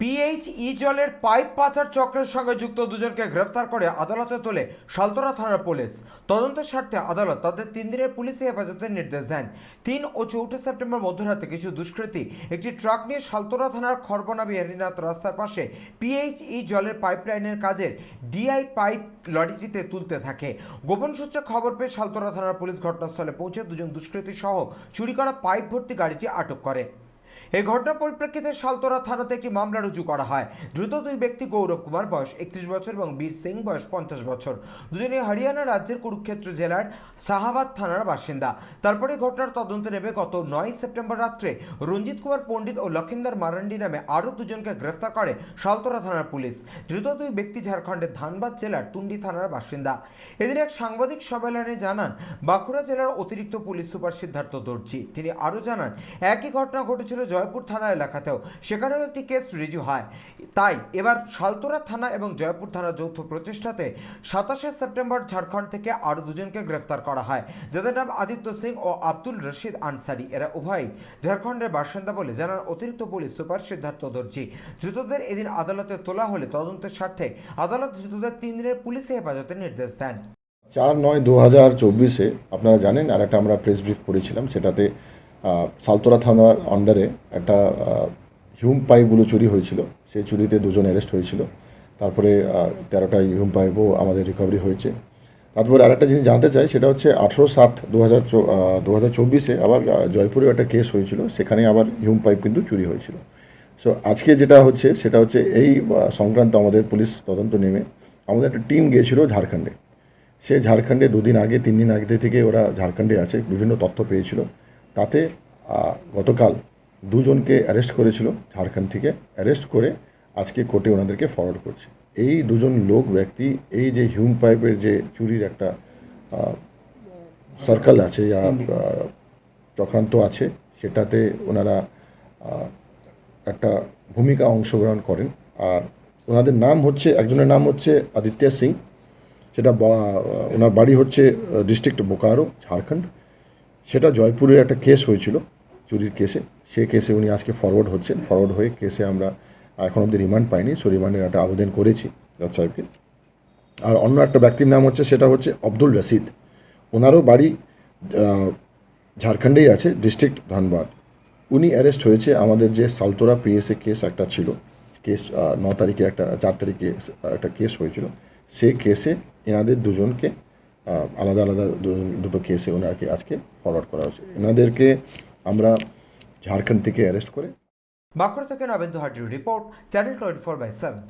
PH ই জলের pipe পাচার চক্রের সঙ্গে যুক্ত দুজনকে গ্রেফতার করে আদালতে তোলে সালতরা থানার পুলিশ। তদন্তের স্বার্থে আদালত তাদের তিন দিনের পুলিশি হেফাজতের নির্দেশ দেন। তিন ও চৌঠা সেপ্টেম্বর মধ্যরাতে কিছু দুষ্কৃতী একটি ট্রাক নিয়ে সালতরা থানার খরবনা বিহারীনাথ রাস্তার পাশে পিএইচ ই জলের পাইপলাইনের কাজের ডিআই পাইপ লরিটিতে তুলতে থাকে। গোপন সূত্রে খবর পেয়ে সালতরা থানার পুলিশ ঘটনাস্থলে পৌঁছে দুজন দুষ্কৃতী সহ চুরি করা পাইপ ভর্তি গাড়িটি আটক করে। এই ঘটনার পরিপ্রেক্ষিতে সালতোরা থানাতে একটি মামলা রুজু করা হয়। দ্রুত দুই ব্যক্তি গৌরব কুমার, বয়স একত্রিশ বছর এবং বীর সিং, বয়স পঞ্চাশ বছর। দুজনেই হরিয়ানা রাজ্যের কুরুক্ষেত্র জেলার শাহাবাদ থানার বাসিন্দা। তারপরে ঘটনার তদন্তে নেমে গত নয় সেপ্টেম্বর রাত্রে রঞ্জিত কুমার পণ্ডিত ও লক্ষিন্দর মারান্ডি নামে আরও দুজনকে গ্রেফতার করে সালতোরা থানার পুলিশ। ধৃত দুই ব্যক্তি ঝাড়খণ্ডের ধানবাদ জেলার তুন্ডি থানার বাসিন্দা। এদিন এক সাংবাদিক সম্মেলনে জানান, বাঁকুড়া জেলার অতিরিক্ত পুলিশ সুপার সিদ্ধার্থ দর্জি। তিনি আরও জানান, একই ঘটনা ঘটেছিল জয়পুর থানা এলাকাতেও সেখানেও একটি কেস রিজু হয়। তাই এবার সালতোরা থানা এবং জয়পুর থানার যৌথ প্রচেষ্টাতে সাতাশে সেপ্টেম্বর ঝাড়খণ্ড থেকে আরও দুজনকে গ্রেফতার করা হয়। যাদের নাম আদিত্য সিং ও আব্দুল রশিদ আনসারি। এরা উভয়ই ঝাড়খণ্ডের বাসিন্দা বলে জানান অতিরিক্ত পুলিশ সুপার সিদ্ধার্থ দর্জি। দ্রুতদের এদিন আদালতে তোলা হলে তদন্তের স্বার্থে আদালত দ্রুতদের তিন দিনের পুলিশি হেফাজতে নির্দেশ দেন। চার নয় দু হাজার চব্বিশে, আপনারা জানেন আর একটা আমরা প্রেস ব্রিফ করেছিলাম, সেটাতে সালতোরা থানার আন্ডারে একটা হিউম পাইপগুলো চুরি হয়েছিল। সেই চুরিতে দুজন অ্যারেস্ট হয়েছিল। তারপরে তেরোটা হিউম পাইপও আমাদের রিকভারি হয়েছে। তারপরে আরেকটা জিনিস জানতে চাই, সেটা হচ্ছে আঠেরো সাত দু হাজার দু হাজার চব্বিশে আবার জয়পুরেও একটা কেস হয়েছিল সেখানে আবার হিউম পাইপ কিন্তু চুরি হয়েছিল। সো আজকে যেটা হচ্ছে, সেটা হচ্ছে এই সংক্রান্ত আমাদের পুলিশ তদন্ত নেমে আমাদের একটা টিম গিয়েছিল ঝাড়খণ্ডে। সে ঝাড়খণ্ডে দুদিন আগে তিন দিন আগে থেকে ওরা ঝাড়খণ্ডে আছে, বিভিন্ন তথ্য পেয়েছিল। তাতে গতকাল দুজনকে অ্যারেস্ট করেছিল ঝাড়খণ্ড থেকে। অ্যারেস্ট করে আজকে কোর্টে ওনাদেরকে ফরওয়ার্ড করছে। এই দুজন লোক, ব্যক্তি, এই যে হিউম পাইপের যে চুরির একটা সার্কেল আছে যা চক্রান্ত আছে, সেটাতে ওনারা একটা ভূমিকা অংশগ্রহণ করেন। আর ওনাদের নাম হচ্ছে, একজনের নাম হচ্ছে আদিত্য সিং, সেটা ওনার বাড়ি হচ্ছে ডিস্ট্রিক্ট বোকারো, ঝাড়খণ্ড। সেটা জয়পুরের একটা কেস হয়েছিল, চুরির কেসে সে কেসে উনি আজকে ফরওয়ার্ড হচ্ছেন। ফরওয়ার্ড হয়ে কেসে আমরা এখন অবধি রিমান্ড পাইনি। সো রিমান্ডের একটা আবেদন করেছি রাজ সাহেবকে। আর অন্য একটা ব্যক্তির নাম হচ্ছে, সেটা হচ্ছে আব্দুল রশিদ। ওনারও বাড়ি ঝাড়খণ্ডেই আছে ডিস্ট্রিক্ট ধানবাদ। উনি অ্যারেস্ট হয়েছে আমাদের যে সালতোরা পিএসএ কেস একটা ছিল। কেস ন তারিখে একটা, চার তারিখে একটা কেস হয়েছিল। সেই কেসে এনাদের দুজনকে আলাদা আলাদা দুটো কেসে ওনাকে আজকে ফরওয়ার্ড করা হয়েছে। এনাদেরকে আমরা ঝাড়খণ্ড থেকে অ্যারেস্ট করে বাঁকুড়া থেকে নবেন্দু হাজির report channel twenty four by seven